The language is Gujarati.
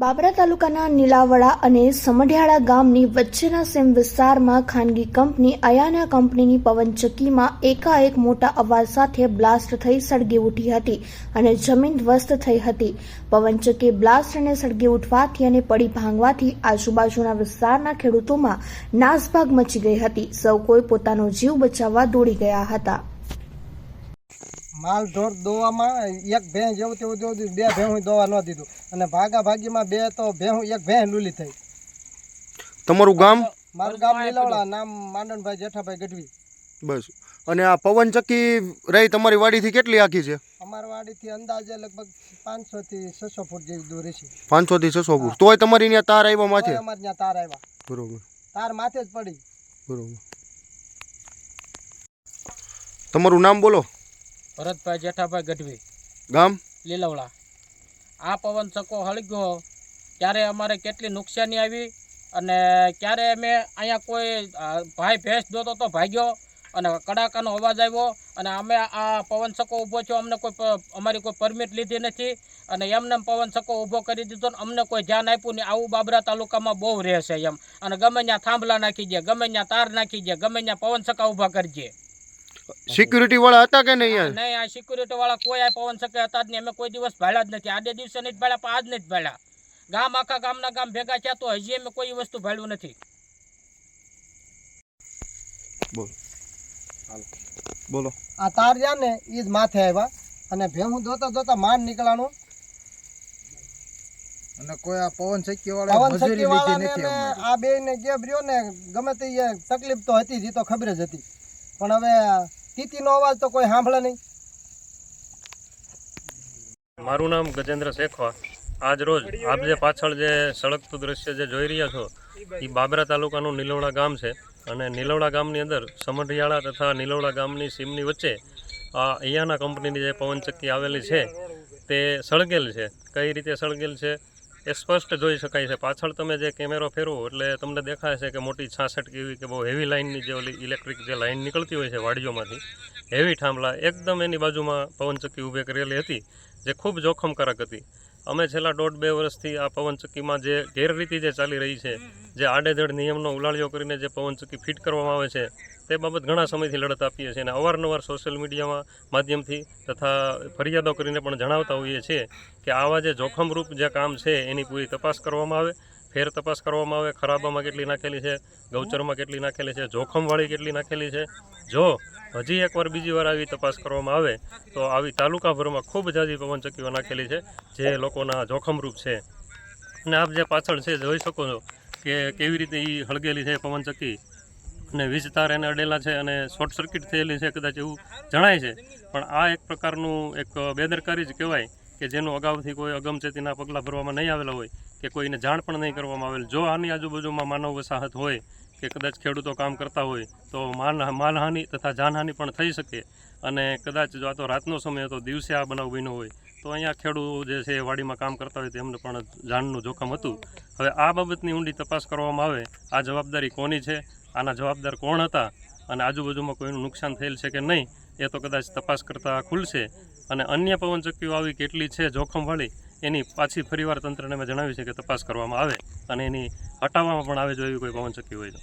બાબરા તાલુકાના નીલાવડા અને સમઢિયાળા ગામની વચ્ચેના સેમ વિસ્તારમાં ખાનગી કંપની અયાના કંપનીની પવનચક્કીમાં એકાએક મોટા અવાજ સાથે બ્લાસ્ટ થઈ સળગી ઉઠી હતી અને જમીન ધ્વસ્ત થઈ હતી. પવનચક્કી બ્લાસ્ટ અને સળગી ઉઠવાથી અને પડી ભાંગવાથી આજુબાજુના વિસ્તારના ખેડૂતોમાં નાસભાગ મચી ગઈ હતી. સૌ કોઈ પોતાનો જીવ બચાવવા દોડી ગયા હતા. માલ ઢોર દોવામાં એક ભેં જેવું તેવું તેવું બે ભેં દોવા ન દીધું. અને ભાગા ભાગીમાં બે તો ભેં એક ભેં લૂલી થઈ. તમારું ગામ? મારું ગામ લીલાવડા નામ માંડણભાઈ જેઠાભાઈ ગઢવી. બસ. અને આ પવન ચક્કી રહી તમારી વાડીથી કેટલી આખી છે? અમારા વાડીથી અંદાજે લગભગ પાંચસો થી છસો ફૂટ જેવી દૂર છે પાંચસો થી છસો ફૂટ. તોય તમારી ત્યાં તાર આવ્યા માથે? અમારે ત્યાં તાર આવ્યા. બરોબર. તાર માથે જ પડી. બરોબર. તમારું નામ બોલો. ભરતભાઈ જેઠાભાઈ ગઢવી ગામ? લીલવડા. આ પવન ચક્કો હળગ્યો ત્યારે અમારે કેટલી નુકસાની આવી અને ક્યારે અમે અહીંયા કોઈ ભાઈ ભેંસ દોતો તો ભાગ્યો અને કડાકાનો અવાજ આવ્યો અને અમે આ પવન ચક્કો ઊભો થયો અમને કોઈ અમારી કોઈ પરમિટ લીધી નથી અને એમને પવન ચક્કો ઊભો કરી દીધો ને અમને કોઈ ધ્યાન આપ્યું નહીં. આવું બાબરા તાલુકામાં બહુ રહેશે એમ. અને ગમે ત્યાં થાંભલા નાખી દે ગમે ત્યાં તાર નાખી દે ગમે ત્યાં પવન ચક્કા ઊભા કરજે. સિક્યુરિટી વાળા હતા કે નહીં યાર? નહીં આ સિક્યુરિટી વાળા કોઈ આ પવન શકે હતા જ નહીં. અમે કોઈ દિવસ ભાડ્યા જ નથી. આજે દિવસે નહીં ભાડ્યા પણ આજ નહીં જ ભાડ્યા. ગામ આખા ગામના ગામ ભેગા થયા તો હજી અમે કોઈ વસ્તુ ભાડ્યું નથી. બોલો. આ તાર રહ્યા ને એ જ માથે આવ્યા અને ભેહું દોતા દોતા માન નીકળાનું અને કોઈ આ પવન ચક્કી વાળા મજૂરી ચક્કી લીધી નથી આ બે ને ગેબ રહ્યો ને ગમે તે તકલીફ તો હતી જ એ તો ખબર જ હતી. પણ હવે તીતીનો અવાજ તો કોઈ સાંભળે નહીં. મારું નામ ગજેન્દ્ર શેખવા. આજ રોજ આપ જે પાછળ જે સળગતું દ્રશ્ય જે જોઈ રહ્યા છો, એ બાબરા તાલુકાનું નીલવડા ગામ છે. અને નીલવડા ગામની અંદર સમઢિયાળા તથા નીલવડા ગામની સીમની વચ્ચે આ અહીંયાના કંપનીની જે પવનચક્કી આવેલી છે, તે સળગેલ છે. કઈ રીતે સળગેલ છે? એ સ્પષ્ટ જોઈ શકાય છે. પાછળ તમે જે કેમેરો ફેરવો, એટલે તમને દેખાય છે કે મોટી છાસઠ કેવી કે બહુ હેવી લાઇનની જે ઓલી ઇલેક્ટ્રિક જે લાઇન નીકળતી હોય છે વાડીઓમાંથી હેવી થાંભલા એકદમ એની બાજુમાં પવનચક્કી ઊભી કરેલી હતી, જે ખૂબ જોખમકારક હતી. અમે છેલ્લા દોઢ બે વર્ષથી આ પવનચક્કીમાં જે ગેરરીતિ જે ચાલી રહી છે, જે આડેધડ નિયમનો ઉલાળ્યો કરીને જે પવનચક્કી ફિટ કરવામાં આવે છે તે બાબત ઘણા સમયથી લડત આપીએ છીએ અને અવારનવાર સોશિયલ મીડિયામાં માધ્યમથી તથા ફરિયાદો કરીને પણ જણાવતા હોઈએ છીએ કે આવા જે જોખમરૂપ જે કામ છે એની પૂરી તપાસ કરવામાં આવે, ફેર તપાસ કરવામાં આવે, ખરાબામાં કેટલી નાખેલી છે, ગૌચરમાં કેટલી નાખેલી છે, જોખમવાળી કેટલી નાખેલી છે. જો હજી એકવાર બીજી વાર આવી તપાસ કરવામાં આવે, તો આવી તાલુકાભરમાં ખૂબ જાજી પવનચક્કીઓ નાખેલી છે જે લોકોના જોખમરૂપ છે. અને આપ જે પાછળ છે જોઈ શકો છો કે કેવી રીતે એ હળગેલી છે પવનચક્કી. અને વીજ તાર એને અડેલા છે અને શોર્ટ સર્કિટ થયેલી છે કદાચ એવું જણાય છે. પણ આ એક પ્રકારનું એક બેદરકારી જ કહેવાય કે જેનું અગાઉથી કોઈ અગમચેતીના પગલાં ભરવામાં નહીં આવેલા હોય કે કોઈને જાણ પણ નહીં કરવામાં આવેલ. જો આની આજુબાજુમાં માનવ વસાહત હોય કે કદાચ ખેડૂતો કામ કરતા હોય તો માન માનહાનિ તથા જાનહાનિ પણ થઈ શકે. અને કદાચ જો આ તો રાતનો સમય હતો, દિવસે આ બનાવ બન્યો હોય, તો અહીંયા ખેડૂતો જે છે વાડીમાં કામ કરતા હોય તેમને પણ જાનનું જોખમ હતું. હવે આ બાબતની ઊંડી તપાસ કરવામાં આવે, આ જવાબદારી કોની છે? આના જવાબદાર કોણ હતા અને આજુબાજુમાં કોઈનું નુકસાન થયેલ છે કે નહીં, એ તો કદાચ તપાસ કરતાં ખુલશે. અને અન્ય પવનચક્કીઓ આવી કેટલી છે જોખમવાળી એની પાછી ફરીવાર તંત્રને મેં જણાવ્યું છે કે તપાસ કરવામાં આવે અને એની હટાવવામાં પણ આવે જો એવી કોઈ પવનચક્કી હોય તો.